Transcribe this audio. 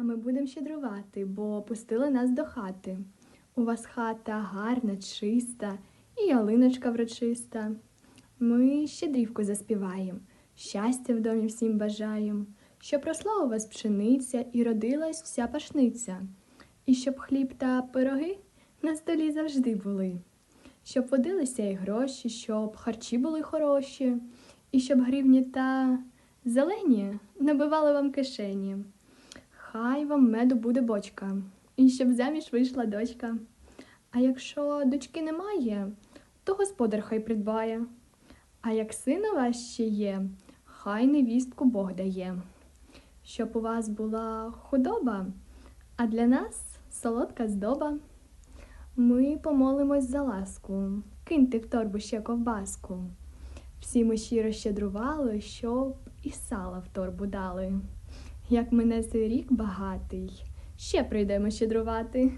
А ми будемо щедрувати, бо пустили нас до хати. У вас хата гарна, чиста, і ялиночка врочиста. Ми щедрівку заспіваємо, щастя в домі всім бажаєм, щоб росла у вас пшениця і родилась вся пашниця, і щоб хліб та пироги на столі завжди були, щоб водилися і гроші, щоб харчі були хороші, і щоб гривні та зелені набивали вам кишені. Хай вам меду буде бочка, і щоб заміж вийшла дочка. А якщо дочки немає, то господар хай придбає. А як син у вас ще є, хай невістку Бог дає. Щоб у вас була худоба, а для нас солодка здоба. Ми помолимось за ласку, киньте в торбу ще ковбаску. Всі ми щиро щедрували, щоб і сала в торбу дали. Як мине цей рік багатий, ще прийдемо щедрувати.